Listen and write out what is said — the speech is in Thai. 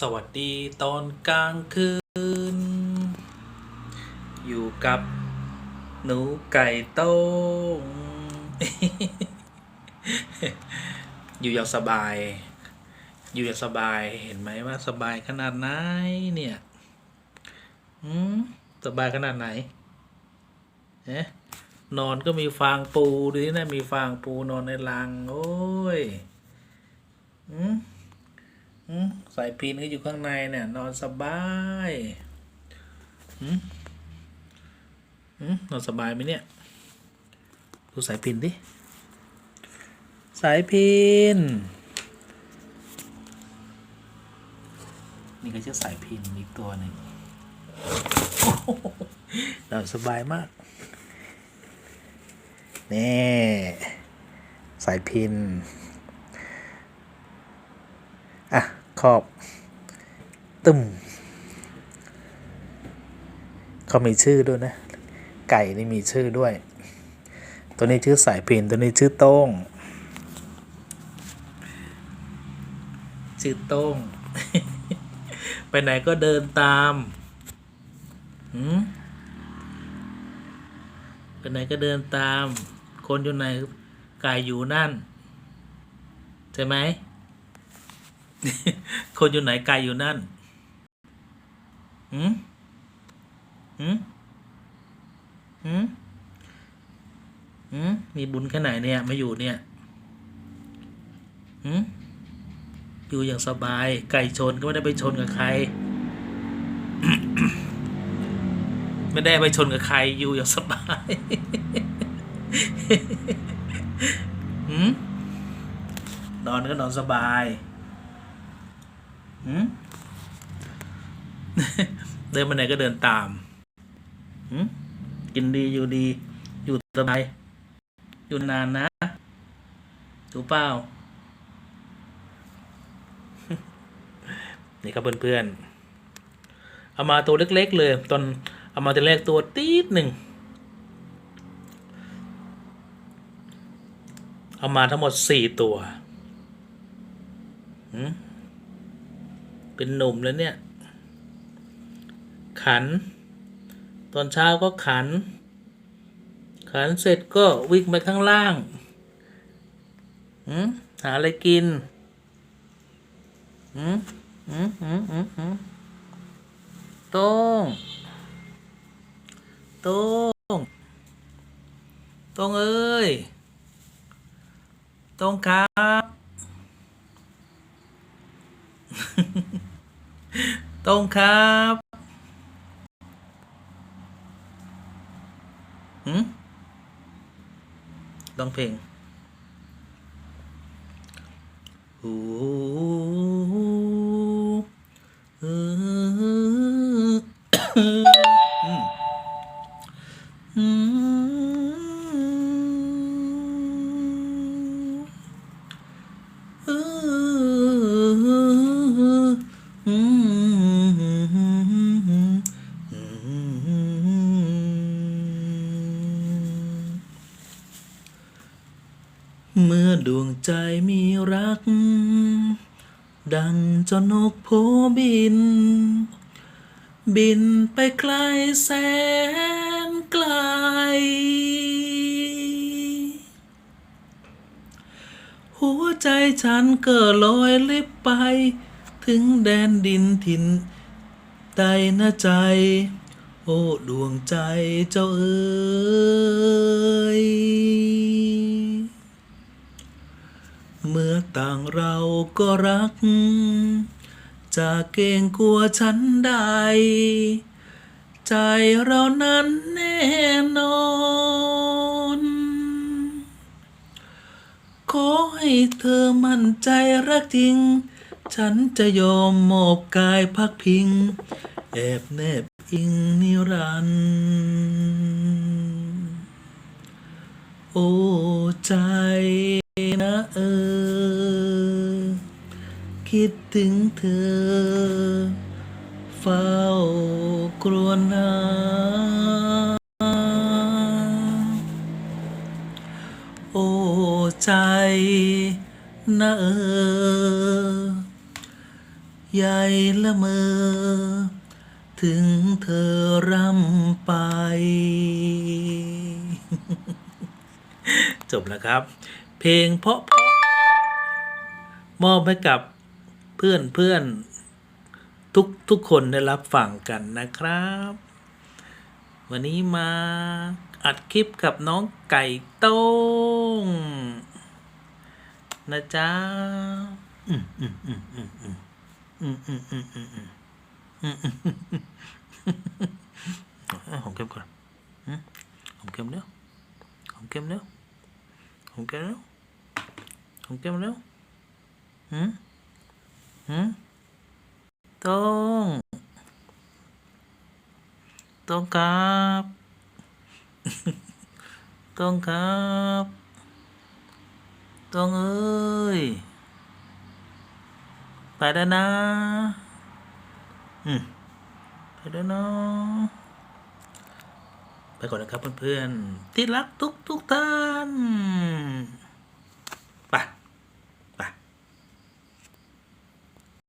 สวัสดีตอนกลางคืน อยู่กับ หนูไก่โต้ง อยู่อย่างสบาย อยู่อย่างสบายเห็นไหมว่าสบายขนาดไหนเนี่ยอืมสบายขนาดไหนเอ๊ะนอนก็มีฟางปูดูนี่นะมีฟางปูนอนในรัง โอ้ยอืมอืม สายพินก็อยู่ข้างในเนี่ย นอนสบายอืมอืมนอนสบายไหมเนี่ยดูสายพินดิ สายพิน นี่ก็ชื่อสายพินอีกตัวหนึ่งนอนสบายมาก นี่ สายพิน อะ ขอบ ตึมเขามีชื่อด้วยนะ ไก่นี่มีชื่อด้วย ตัวนี้ชื่อสายพินตัวนี้ชื่อโต้ง ชื่อโต้ง ไปไหนก็เดินตามหืมไปไหนก็เดินตาม คนอยู่ไหนไก่อยู่นั่น ใช่ไหม คนอยู่ไหนไกลอยู่นั่นหืมหืมหืมหืมมีบุญแค่ไหนเนี่ยมาอยู่เนี่ยหืมอยู่อย่างสบาย ไก่ชนก็ไม่ได้ไปชนกับใคร ไม่ได้ไปชนกับใครอยู่อย่างสบายหืมนอนก็นอนสบาย เดินไปไหนก็เดินตามกินดีอยู่ดี อยู่สบาย อยู่นานนะถูกเปล่า นี่ครับเพื่อนๆ เอามาตัวเล็ก ๆ เลย ตอนเอามาตัวแรกตัวตีดหนึ่ง เอามาทั้งหมดสี่ตัวหืม เป็นหนุ่มแล้วเนี่ย ขัน ตอนเช้าก็ขัน ขันเสร็จก็วิ่งไปข้างล่างหืมหาอะไรกินโต้งโต้งโต้งเอ้ยโต้งครับ ตรงครับหืมต้องเพลงโอ้เอออืมอืม เมื่อดวงใจมีรัก ดังจนกโพบิน บินไปไกลแสนไกล หัวใจฉันก็ลอยลิบไป ถึงแดนดินถิ่นใดนะใจ โอ้ดวงใจเจ้าเอ๋ยเมื่อต่างเราก็รัก จะเกรงกลัวฉันใด ใจเรานั้นแน่นอน ขอให้เธอมั่นใจรักจริง ฉันจะยอมมอบกายพักพิง แอบแนบอิงนิรันด์โอ้ใจนะเออ คิดถึงเธอ เฝ้ากรวนหาโอ้ใจนะเออ ใหญ่ละเมอ ถึงเธอร่ำไป จบแล้วครับ เพลงเพราะๆมอบให้กับเพื่อนเพื่อนทุกทุกคนได้รับฟังกันนะครับ วันนี้มาอัดคลิปกับน้องไก่โต้งนะจ๊ะอืมอืมอืมอืมอืม อืมอืมอืมอืมอืมอืมอืมอะหอมเค็มก่อนอืมหอมเค็มเร็วหอมเค็มเร็วหอมเค็มเร็วหอมเค็มเร็วหืมหืมต้องต้องครับต้องครับต้องเอ้ย ไปแล้วนะ อืม ไปแล้วเนาะไปก่อนนะครับเพื่อนๆ ที่รักทุกทุกๆท่าน